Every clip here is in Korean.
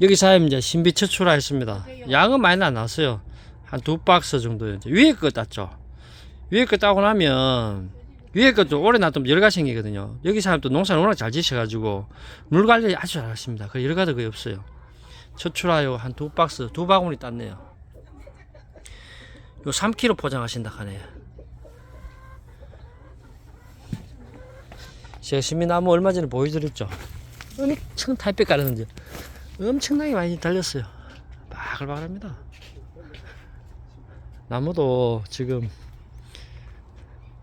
여기 사임 이제 신비 최초라 했습니다. 양은 많이 안 나왔어요. 한 두 박스 정도 이제 위에 거 땄죠. 위에 거 따고 나면 위에 것도 오래 놔두면 열가 생기거든요. 여기 사람 또 농사를 워낙 잘 지셔가지고 물 관리 아주 잘하십니다. 그 열가도 거의 없어요. 최초라요 한 두 박스 두 바구니 땄네요. 요 3kg 포장하신다 하네. 제가 시민나무 얼마 전에 보여드렸죠. 엄청 탈백 깔았는지 엄청나게 많이 달렸어요. 바글바글합니다. 나무도 지금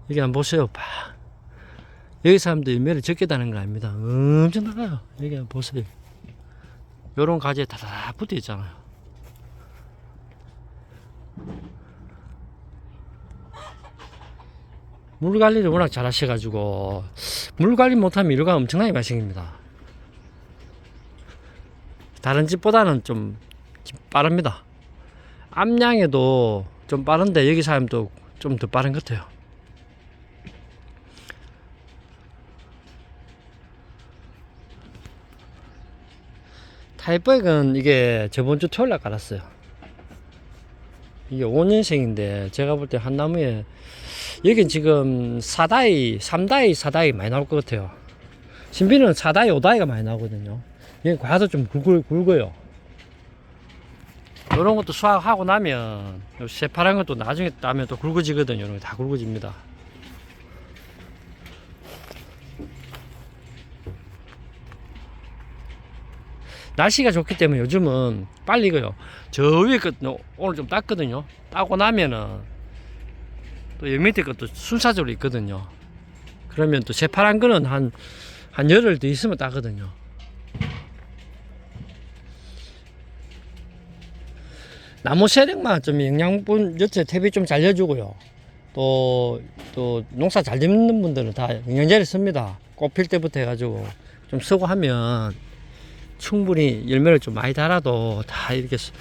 여기 한번 보세요. 봐. 여기 사람도 열매를 적게 다는 건 아닙니다. 엄청 달아요. 여기 한번 보세요. 요런 가지에 다다다 붙어 있잖아요. 물 관리를 워낙 잘 하셔가지고 물 관리 못하면 이루가 엄청나게 맛있습니다. 다른 집보다는 좀 빠릅니다. 암양에도 좀 빠른데 여기 사람도 좀 더 빠른 것 같아요. 타이백은 이게 저번 주 토요일 날 깔았어요. 이게 5년생인데 제가 볼 때 한 나무에 여긴 지금 4다이, 3다이, 4다이 많이 나올 것 같아요. 신비는 4다이, 5다이가 많이 나오거든요. 여기 과도 좀 굵, 굵어요. 이런 것도 수확하고 나면 요 새파란 것도 나중에 따면 또 굵어지거든요. 이런 거 다 굵어집니다. 날씨가 좋기 때문에 요즘은 빨리 익어요. 저 위에 것도 오늘 좀 땄거든요. 따고 나면은 또 여기 밑에 것도 순차적으로 있거든요. 그러면 또 새파란 거는 한, 한 열흘 더 있으면 따거든요. 나무 세력만 좀 영양분 여체 탭이 좀잘 내주고요. 또, 또 농사 잘 짓는 분들은 다 영양제를 씁니다. 꽃필 때부터 해가지고 좀 쓰고 하면 충분히 열매를 좀 많이 달아도 다 이렇게 수-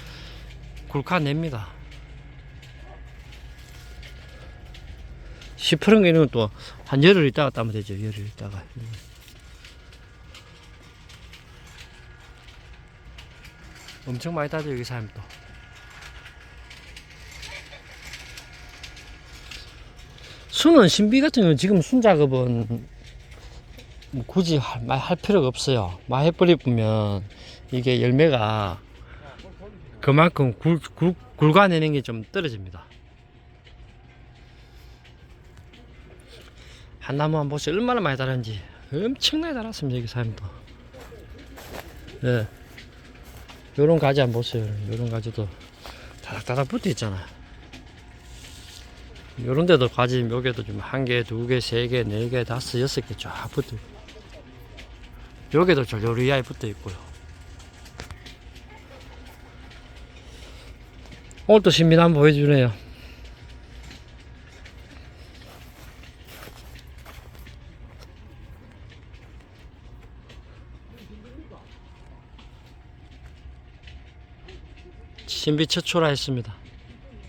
굴카냅니다. 시퍼런 거는 또 한 열흘 있다가 따면 되죠. 열흘 있다가. 엄청 많이 따죠 여기 사람 또. 순은 신비 같은 경우는 지금 순 작업은 뭐 굳이 할, 할 필요가 없어요. 많이 해버리면 이게 열매가 그만큼 굴, 굴, 굴과내는 게 좀 떨어집니다. 한 나무 한 보세요. 얼마나 많이 달았는지. 엄청나게 달았습니다. 여기 사람도. 예. 요런 가지 한번 보세요. 요런 가지도 다닥다닥 붙어 있잖아 요. 요런 데도 가지 묘개도 좀 한 개, 두 개, 세 개, 네 개, 다섯, 여섯 개 쫙 붙어 있고. 저 요리야에 붙어 있고요. 오늘 또 신비나 한번 보여주네요. 신비 최초라 했습니다.